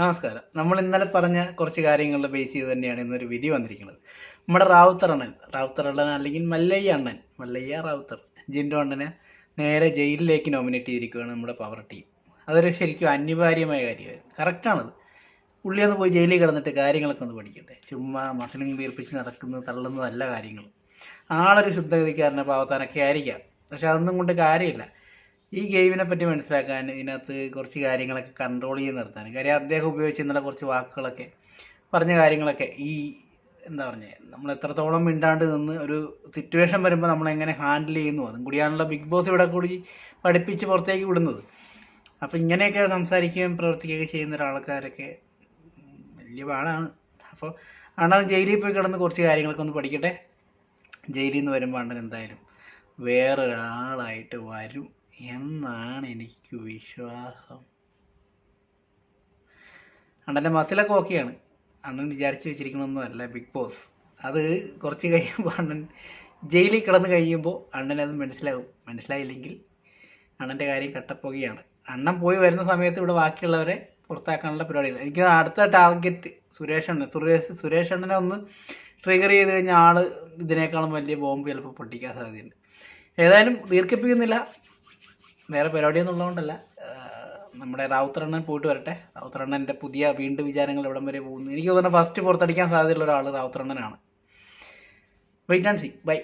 നമസ്കാരം. നമ്മൾ ഇന്നലെ പറഞ്ഞ കുറച്ച് കാര്യങ്ങളുടെ ബേസ് ചെയ്ത് തന്നെയാണ് ഇന്നൊരു വിധി വന്നിരിക്കുന്നത്. നമ്മുടെ റാവുത്തർ അണ്ണൻ റാവുത്തർ അണ്ണൻ അല്ലെങ്കിൽ മല്ലയ്യ അണ്ണൻ മല്ലയ്യ റാവുത്തർ ജിൻഡോ അണ്ണനെ നേരെ ജയിലിലേക്ക് നോമിനേറ്റ് ചെയ്തിരിക്കുകയാണ് നമ്മുടെ പവർ ടീം അതൊരു ശരിക്കും അനിവാര്യമായ കാര്യമായിരുന്നു. കറക്റ്റാണത് പുള്ളി ഒന്ന് പോയി ജയിലിൽ കിടന്നിട്ട് കാര്യങ്ങളൊക്കെ ഒന്ന് പഠിക്കട്ടെ. ചുമ്മാ മസലും വീർപ്പിച്ച് നടക്കുന്നത് തള്ളുന്നതല്ല കാര്യങ്ങൾ. ആളൊരു ശുദ്ധഗതിക്കാരനെ പാവത്താനൊക്കെ ആയിരിക്കാം. പക്ഷെ അതൊന്നും കൊണ്ട് കാര്യമില്ല. ഈ ഗെയിമിനെ പറ്റി മനസ്സിലാക്കാൻ ഇതിനകത്ത് കുറച്ച് കാര്യങ്ങളൊക്കെ കൺട്രോൾ ചെയ്ത് നിർത്താൻ കാര്യം അദ്ദേഹം ഉപയോഗിച്ചിരുന്ന കുറച്ച് വാക്കുകളൊക്കെ പറഞ്ഞ കാര്യങ്ങളൊക്കെ ഈ എന്താ പറഞ്ഞേ നമ്മൾ എത്രത്തോളം മിണ്ടാണ്ട് നിന്ന് ഒരു സിറ്റുവേഷൻ വരുമ്പോൾ നമ്മൾ എങ്ങനെ ഹാൻഡിൽ ചെയ്യുന്നു? അതും കൂടിയാണല്ലോ ബിഗ് ബോസ് ഇവിടെ കൂടി പഠിപ്പിച്ച് പുറത്തേക്ക് വിടുന്നത്. അപ്പോൾ ഇങ്ങനെയൊക്കെ സംസാരിക്കുകയും പ്രവർത്തിക്കുകയൊക്കെ ചെയ്യുന്ന ഒരാൾക്കാരൊക്കെ വലിയ പാടാണ്. അപ്പോൾ അണ്ണൻ ജയിലിൽ പോയി കിടന്ന് കുറച്ച് കാര്യങ്ങളൊക്കെ ഒന്ന് പഠിക്കട്ടെ? ജയിലിൽ നിന്ന് വരുമ്പോൾ അണ്ണൻ എന്തായാലും വേറൊരാളായിട്ട് വരും. എന്നാണ് എനിക്ക് വിശ്വാസം. അണ്ണന്റെ മസിലൊക്കെ ഓക്കെയാണ്. അണ്ണൻ വിചാരിച്ച് വെച്ചിരിക്കണമെന്നല്ല ബിഗ് ബോസ്. അത് കുറച്ച് കഴിയുമ്പോൾ അണ്ണൻ ജയിലിൽ കിടന്ന് കഴിയുമ്പോൾ അണ്ണനത് മനസ്സിലാകും മനസ്സിലായില്ലെങ്കിൽ അണ്ണന്റെ കാര്യം കട്ടപ്പുകയാണ്. അണ്ണൻ പോയി വരുന്ന സമയത്ത് ഇവിടെ ബാക്കിയുള്ളവരെ പുറത്താക്കാനുള്ള പരിപാടിയില്ല. എനിക്ക് അടുത്ത ടാർഗറ്റ് സുരേഷ് അണ്ണൻ. സുരേഷ് സുരേഷ് അണ്ണനെ ഒന്ന് ട്രിഗർ ചെയ്ത് കഴിഞ്ഞാൽ ആൾ ഇതിനേക്കാളും വലിയ ബോംബ് ചിലപ്പോൾ പൊട്ടിക്കാൻ സാധ്യതയുണ്ട്. ഏതായാലും ദീർഘിപ്പിക്കുന്നില്ല. വേറെ പരിപാടിയൊന്നും ഉള്ളതുകൊണ്ടല്ല നമ്മുടെ റാവുത്തറണ്ണൻ പോയിട്ട് വരട്ടെ. റാവുത്തറണ്ണന്റെ പുതിയ വീണ്ടും വിചാരങ്ങൾ എവിടം വരെ പോകുന്നു. എനിക്ക് തോന്നുന്നു ഫസ്റ്റ് പുറത്തടിക്കാൻ സാധ്യതയുള്ള ഒരാൾ റാവുത്തറണ്ണനാണ്. Wait and see bye